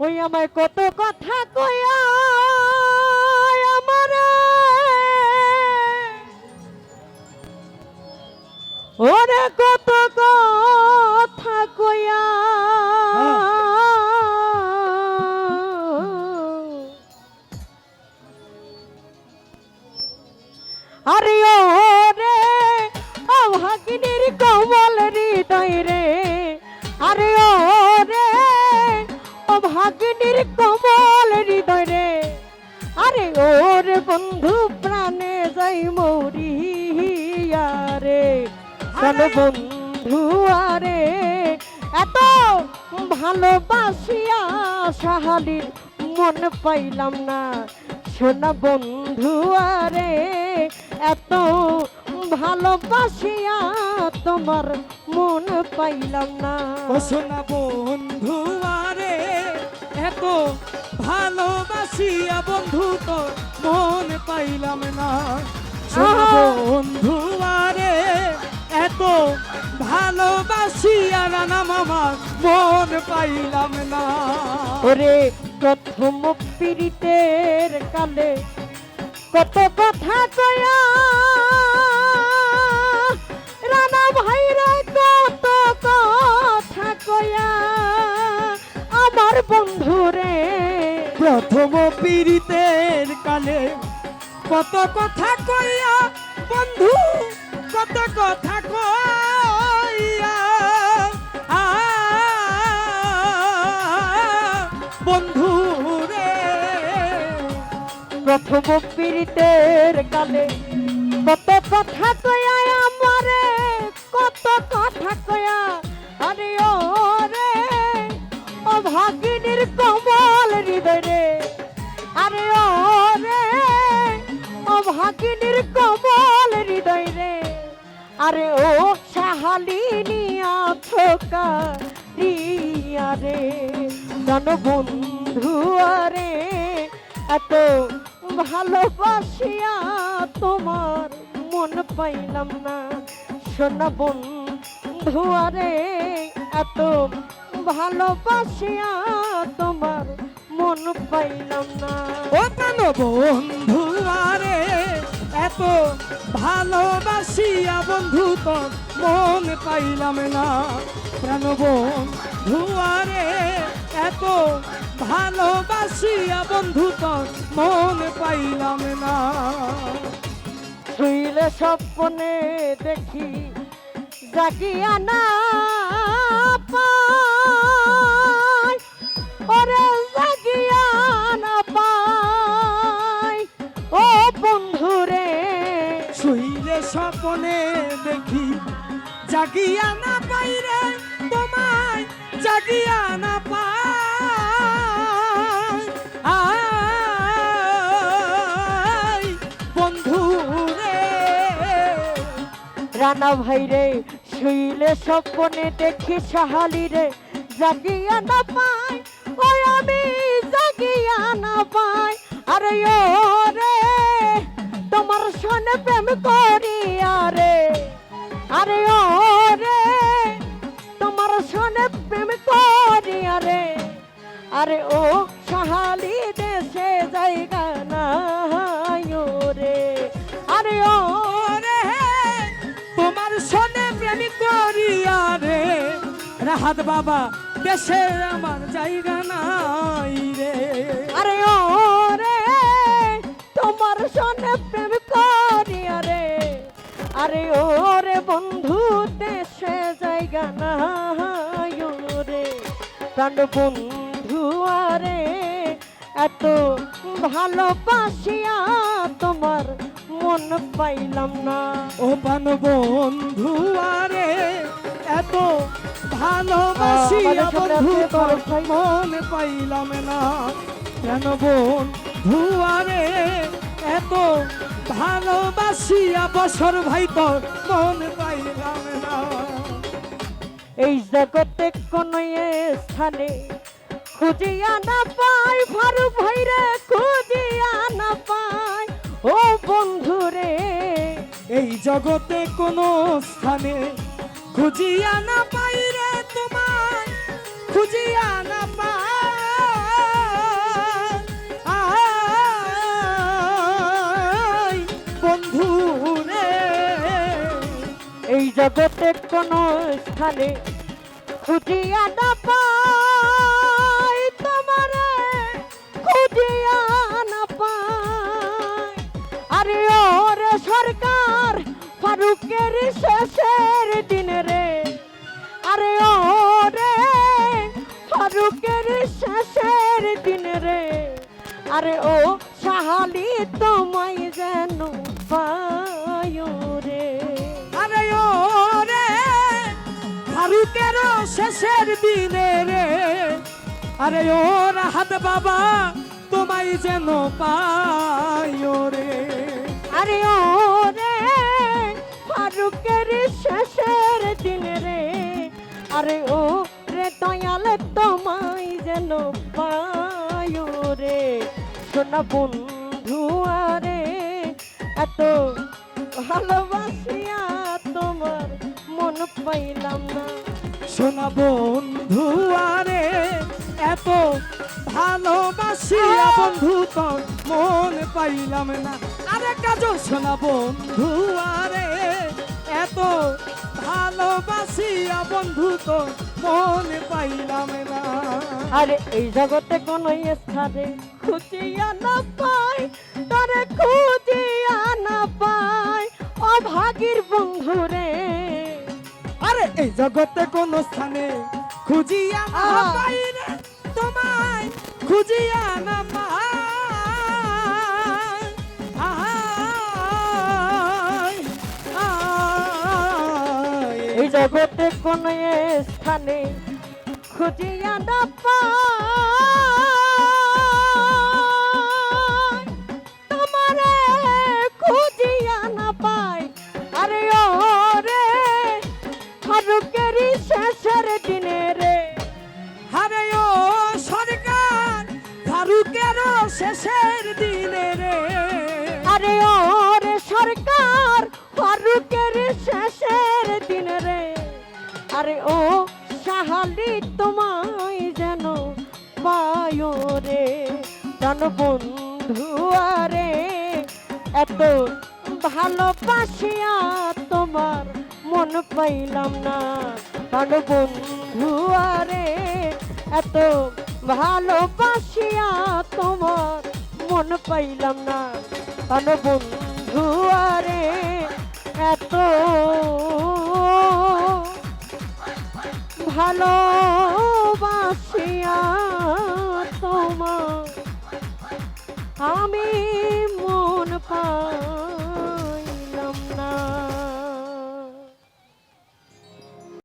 ওই আমায় কত কথা কয়া আমার। ওরে কত অভাগিনীর কমল হৃদয় রে। আরে ওর বন্ধু প্রাণে যাই মরিয়া রে। প্রাণ বন্ধু আরে এত ভালোবাসিয়া সাহালির মন পাইলাম না। সোনা বন্ধু আরে এত ভালোবাসিয়া তোমার মন পাইলাম না। সোনা বন্ধু ভালোবাসিয়া বন্ধু তো মন পাইলাম না। বন্ধু আরে এত ভালোবাসিয়া রানা মামা মন পাইলাম না। ওরে প্রথম পীড়িতের কালে কত কথা কয়া রানা ভাইরা কত কথা কয়া আমার বন্ধু রে প্রথম পীড়িতের কালে কত কথা কইয়া, বন্ধু, কত কথা কইয়া। বন্ধু রে, প্রথম পীড়িতের কালে কত কথা কয়া আমারে কত কথা কয়া আরে ও আরে ও সাহালিনিয়া থোকা রিয়া রে। জন বন্ধু আরে, এত ভালোবাসিয়া তোমার মন পাইলাম না। সোনা বন্ধু আরে, এত ভালোবাসিয়া তোমার মন পাইলাম না। ও বন্ধু আরে এত ভালোবাসিয়া বন্ধু তো মন পাইলাম না। প্রাণ আরে এত ভালোবাসিয়া বন্ধু তো মন পাইলাম না। শুইলে স্বপ্নে দেখি জাগিয়া না পাই ওরে স্বপ্নে দেখি, জাগিয়া না পাইরে তোমায়, জাগিয়া না পাই। বন্ধু রে। রানা ভাই রে, শুইলে স্বপ্নে দেখি সাহালি রে, জাগিয়া না পাই, ওই আমি জাগিয়া না পাই। আরে ও রে প্রেম করিয়া রে। আরে ও রে, তোমার সনে প্রেম করিয়া রে। আরে ও সাহালি দেশে জায়গা নাই রে। আরে ও ওরে তোমার সনে প্রেম করিয়া রে। রাহাত বাবা, দেশে আমার জায়গা নাই রে। আরে ও আরে ও রে বন্ধু দেশে জায়গা ও রে। প্রাণ বন্ধু আরে এত ভালোবাসিয়া তোমার মন পাইলাম না। ও পান বন্ধু আরে এত ভালোবাসিয়া বন্ধু তোর মন পাইলাম না। কেন বন্ধু আরে এত ভালোবাসিয়া বছর ভাই তোর মন পাইলাম না। এই জগতে কোন স্থানে খুঁজিয়া না পাই ফারু ভাইরে খুঁজিয়া না পাই। ও বন্ধু রে, এই জগতে কোনো স্থানে খুঁজিয়া না পাই রে তোমায়, খুঁজিয়া না পাই। জগতে কোনো স্থানে খুঁজিয়া না পাই, তোমারে খুঁজিয়া না পাই। আরে ওরে সরকার, ফারুকের শেষের দিন রে। আরে ওরে ফারুকের শেষের দিন রে। আরে ও সাহালি তোমায় যেন পায় ফারুকের শেষের দিনে রে? আরে ও রাহাত বাবা, তোমায় যেন পাই রে। আরে ও রে ফারুকের শেষের দিন রে। আরে ও রে দয়াল, তোমায় যেন পায় রে। শোনা বন্ধু, আরে এত ভালোবাসিয়া তোমার মন পাইলাম না। শোনা বন্ধু আরে এত ভালোবাসিয়া বন্ধু তোর মন পাইলাম না। আরে কাজ শোনা বন্ধু আরে এত ভালোবাসিয়া বন্ধু তোর মন পাইলাম না। আরে এই জগতে কোন স্থানে খুঁজিয়া না পাই তারে খুঁজিয়া না পাই। অভাগীর বন্ধু রে আরে এই জগতে কোন স্থানে খুঁজিয়া না। পাই রে তোমায় খুঁজিয়া না পাই। এই জগতে কোন স্থানে খুঁজিয়া না পাই শেষের দিনে রে। আরে ও রে সরকার ফারুকের শেষের দিন রে। আরে ও সাহালি তোমায় যেন পায় রে। জান বন্ধু, আরে এত ভালোবাসিয়া তোমার মন পাইলাম না। জান বন্ধু, আরে এত ভালোবাসিয়া তোমার মন পাইলাম না। কান বন্ধু আরে এত ভালোবাসিয়া তোমার। আমি মন পা